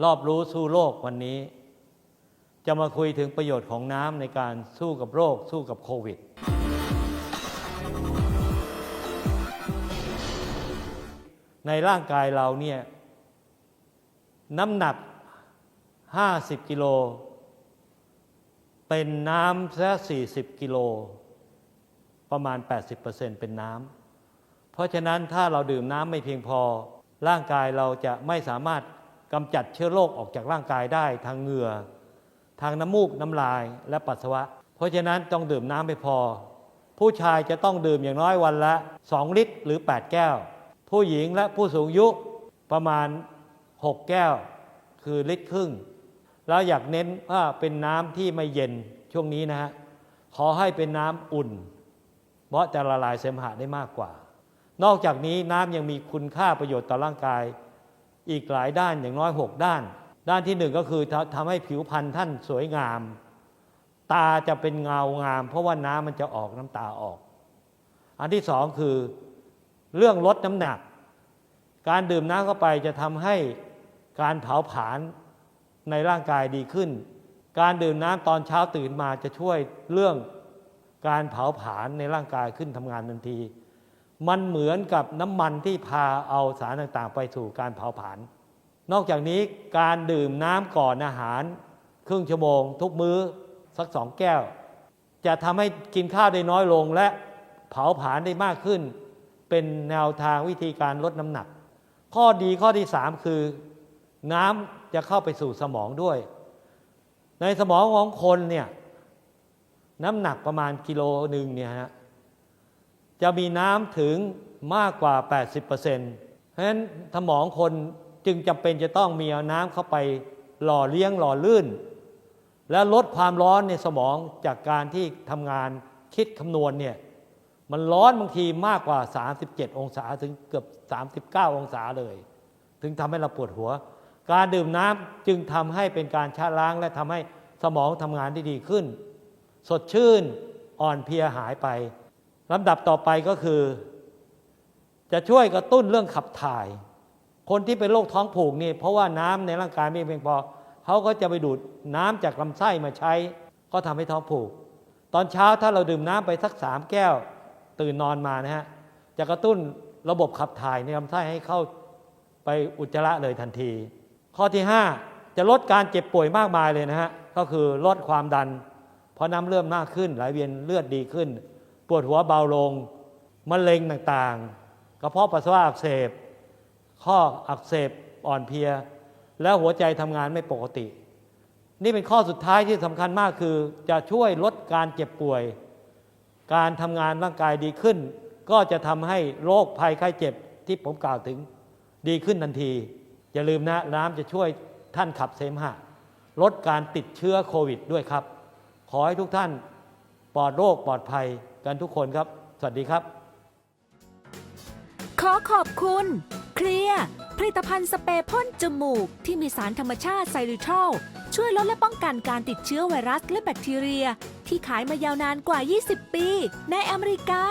รอบรู้สู้โลกวันนี้ จะมาคุยถึงประโยชน์ของน้ำในการสู้กับโรค สู้กับโควิด ในร่างกายเราเนี่ยน้ำหนัก 50 กิโล เป็นน้ำแค่40 กิโล ประมาณ 80%เป็นน้ำเพราะฉะนั้นถ้าเราดื่มน้ำไม่เพียงพอ ร่างกายเราจะไม่สามารถ กำจัดเชื้อโรคออกจากร่างกายได้ทางเหงื่อ ทางน้ำมูกน้ำลายและปัสสาวะ เพราะฉะนั้นต้องดื่มน้ำไม่พอ ผู้ชายจะต้องดื่มอย่างน้อยวันละ 2 ลิตรหรือ 8 แก้ว ผู้หญิงและผู้สูงอายุประมาณ 6 แก้ว คือลิตรครึ่ง แล้วอยากเน้นว่าเป็นน้ำที่ไม่เย็นช่วงนี้นะฮะขอให้เป็นน้ำอุ่น เพราะจะละลายเสมหะได้มากกว่า นอกจากนี้น้ำยังมีคุณค่าประโยชน์ต่อร่างกาย อีกหลายด้านอย่างน้อย 6 ด้าน ด้านที่หนึ่งก็คือทำทำให้ผิวพรรณท่านสวยงาม ตาจะเป็นเงางาม เพราะว่าน้ำมันจะออกน้ำตาออก อันที่สองคือเรื่องลดน้ำหนัก การดื่มน้ำเข้าไปจะทำให้การเผาผลาญในร่างกายดีขึ้น การดื่มน้ำตอนเช้าตื่นมาจะช่วยเรื่องการเผาผลาญในร่างกายขึ้นทำงานทันที มันเหมือนกับน้ำมันที่พาเอาสารต่างๆ ไปสู่การเผาผลาญนอกจากนี้การดื่มน้ำก่อนอาหาร ครึ่งชั่วโมง ทุกมื้อสักสองแก้ว จะทำให้กินข้าวได้น้อยลงและเผาผลาญได้มากขึ้น เป็นแนวทางวิธีการลดน้ำหนัก ข้อดีข้อที่สามคือ น้ำจะเข้าไปสู่สมองด้วย ในสมองของคนเนี่ยน้ำหนักประมาณกิโลหนึ่งเนี่ยฮะ จะมีน้ำถึงมากกว่า 80%เพราะฉะนั้นสมองคนจึงจำเป็นจะต้องมีเอาน้ำเข้าไปหล่อเลี้ยงหล่อลื่น และลดความร้อนในสมองจากการที่ทำงานคิดคำนวณเนี่ยมันร้อนบางทีมากกว่า 37 องศาถึงเกือบ 39 องศาเลย ถึงทำให้เราปวดหัว การดื่มน้ำจึงทำให้เป็นการชะล้างและทำให้สมองทำงานได้ดีขึ้น สดชื่นอ่อนเพลียหายไป ลำดับต่อไปก็คือ จะช่วยกระตุ้นเรื่องขับถ่าย คนที่เป็นโรคท้องผูกนี่ เพราะว่าน้ำในร่างกายไม่เพียงพอเขาก็จะไปดูดน้ำจากลำไส้มาใช้ ก็ทำให้ท้องผูก ตอนเช้าถ้าเราดื่มน้ำไปสักสามแก้ว ตื่นนอนมานะฮะจะกระตุ้นระบบขับถ่ายในลำไส้ให้เข้าไปอุจจาระเลยทันที ข้อที่ 5 จะลดการเจ็บป่วยมากมายเลยนะฮะก็คือลดความดัน เพราะน้ำเริ่มมากขึ้นไหลเวียนเลือดดีขึ้น วดหัวเบาลงมะเร็งต่างๆ กระเพาะปัสสาวะอักเสบ ข้ออักเสบอ่อนเพลีย แล้วหัวใจทำงานไม่ปกติ นี่เป็นข้อสุดท้ายที่สำคัญมากคือ จะช่วยลดการเจ็บป่วย การทำงานร่างกายดีขึ้น ก็จะทำให้โรคภัยไข้เจ็บที่ผมกล่าวถึงดีขึ้นทันที อย่าลืมนะน้ำจะช่วยท่านขับเสมหะ ลดการติดเชื้อโควิดด้วยครับ ขอให้ทุกท่านปลอดโรคปลอดภัย กันทุกคนครับ สวัสดีครับ ขอขอบคุณ เคลียร์ผลิตภัณฑ์สเปรย์พ่นจมูก ที่มีสารธรรมชาติไซริทอลช่วยลดและป้องกันการติดเชื้อไวรัสและแบคทีเรีย ที่ขายมายาวนานกว่า 20 ปี ในอเมริกา